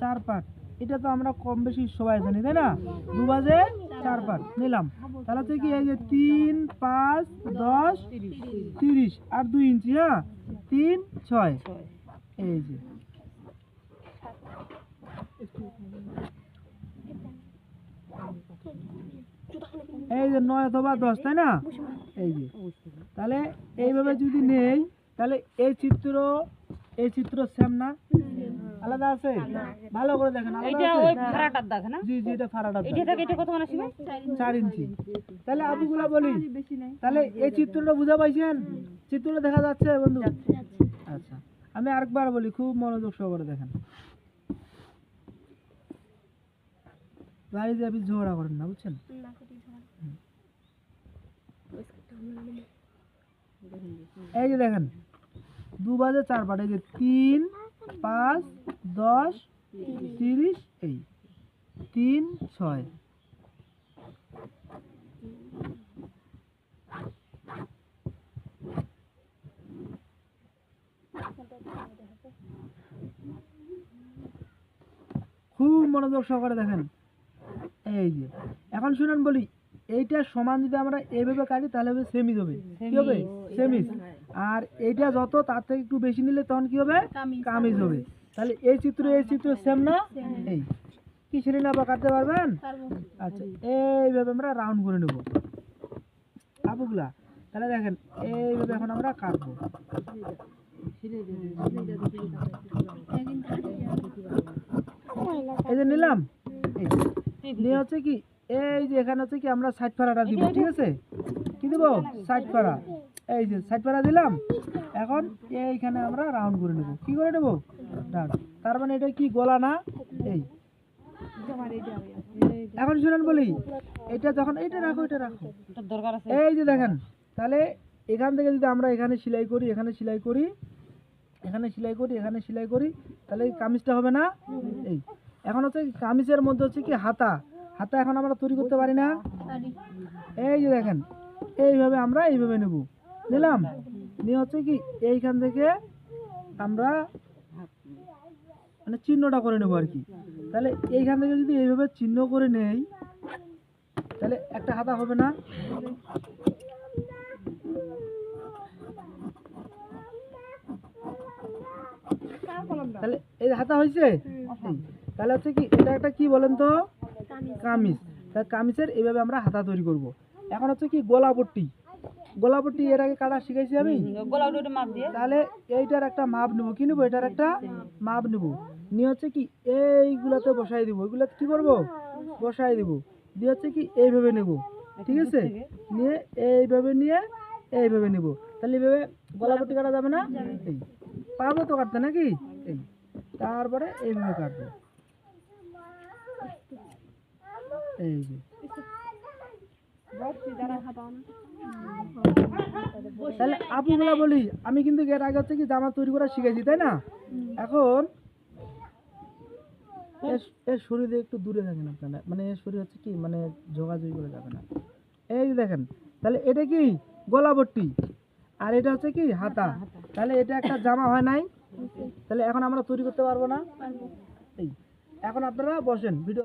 চার পাট এটা তো আমরা কম বেশি সবাই জানি, তাই না? দু বাজে চার পাট নিলাম। তাহলে হচ্ছে কি এই যে তিন, পাঁচ, দশ, তিরিশ আর দুই ইঞ্চি হ্যাঁ? তিন, ছয়। এই যে। এই যে নয় অথবা দশ, তাই না? এই যে। তাহলে এইভাবে যদি নেই, তাহলে এই চিত্র এই চিত্র সেম না? আলাদা আছে? ভালো করে দেখেন আলাদা ওই ফাড়াটার দাগ না? জি জি এটা ফারাটা এটা থেকে এটা কত মানে আসবে? চার ইঞ্চি। তাহলে আবুগুলা বলি তাহলে এই চিত্রটা বুঝা পাইছেন? চিত্রটা দেখা যাচ্ছে বন্ধু? আচ্ছা আমি আরেকবার বলি খুব মনোযোগ সহকারে দেখেন। বাড়িতে আপনি ঝগড়া করেন না বুঝছেন? এই যে দেখেন দু বাজে চার পাট এই যে তিন, পাঁচ, দশ, তিরিশ, এই তিন, ছয়। খুব মনোযোগ সহকারে দেখেন। এই যে, এখন শুনেন বলি এইটা সমান যদি আমরা এইভাবে কাটি তাহলে হবে সেমিজ হবে। কি হবে? সেমিজ আর এইটা যত তার থেকে একটু বেশি নিলে তখন কি হবে? কামিজ হবে। তাহলে এই চিত্র এই চিত্র সেম না? এই। কি শ্রেণি আবার কাটতে পারবেন? আচ্ছা এইভাবে আমরা রাউন্ড করে নেব। আপুগুলা তাহলে দেখেন এইভাবে এখন আমরা কাটবো। এই যে নিলাম। এই। নিয়ে হচ্ছে কি? এই যে এখানে হচ্ছে কি আমরা সাইড ফাড়াটা দিব ঠিক আছে? কি দিব? সাইড ফাড়া। এই যে সাইড ফাড়া দিলাম এখন এইখানে আমরা রাউন্ড করে নেব। কি করে নেব? রাউন্ড তার মানে এটা কি গলা না? এই। এখন শুনেন বলি এটা যখন এটা রাখো এটা রাখো। এটা দরকার আছে। এই যে দেখেন তাহলে এখান থেকে যদি আমরা এখানে সেলাই করি এখানে সেলাই করি এখানে সেলাই করি এখানে সেলাই করি তাহলে এই কামিজটা হবে না? এই। এখন হচ্ছে কামিজের মধ্যে হচ্ছে কি হাতা হাতা এখন আমরা তৈরি করতে পারি না। এই যে দেখেন এইভাবে আমরা এইভাবে নেব। নিলাম। নিয়ে হচ্ছে কি এইখান থেকে আমরা মানে চিহ্নটা করে নেব আর কি। তাহলে এইখান থেকে যদি এইভাবে চিহ্ন করে নেই তাহলে একটা হাতা হবে না। তাহলে এই হাতা হয়েছে? তাহলে হচ্ছে কি এটা একটা কি বলেন তো? কামিজ। তা কামিজের এইভাবে আমরা হাতা তৈরি করব। এখন হচ্ছে কি গোলাপট্টি। গোলাপট্টি এর আগে কাটা শিখাইছি আমি? তাহলে এইটার একটা মাপ নেব। কি নেব? এটার একটা মাপ নেব। নিয়ে হচ্ছে কি এইগুলাতে বসাই দিব। এগুলাতে কি করব? বসাই দিব। দিয়ে হচ্ছে কি এইভাবে নেব। ঠিক আছে? নিয়ে এইভাবে নিয়ে এইভাবে নেব। তাহলে এইভাবে গলাপট্টি কাটা যাবে না? এই পারব তো কাটতে নাকি? এই তারপরে এইভাবে কাটবো। এই যে। তাহলে বলি, আমি কিন্তু এর আগে হচ্ছে কি জামা তৈরি করা শিখেছি, তাই না? এখন এর- শরীরে একটু দূরে থাকেন আপনারা। মানে এর শরীর হচ্ছে কি মানে যোগাযোগ করে যাবে না। এই দেখেন, তাহলে এটা কি? গলাবট্টি আর এটা হচ্ছে কি? হাতা। তাহলে এটা একটা জামা হয় নাই? তাহলে এখন আমরা তৈরি করতে পারব না? এই, এখন আপনারা বসেন, ভিডিও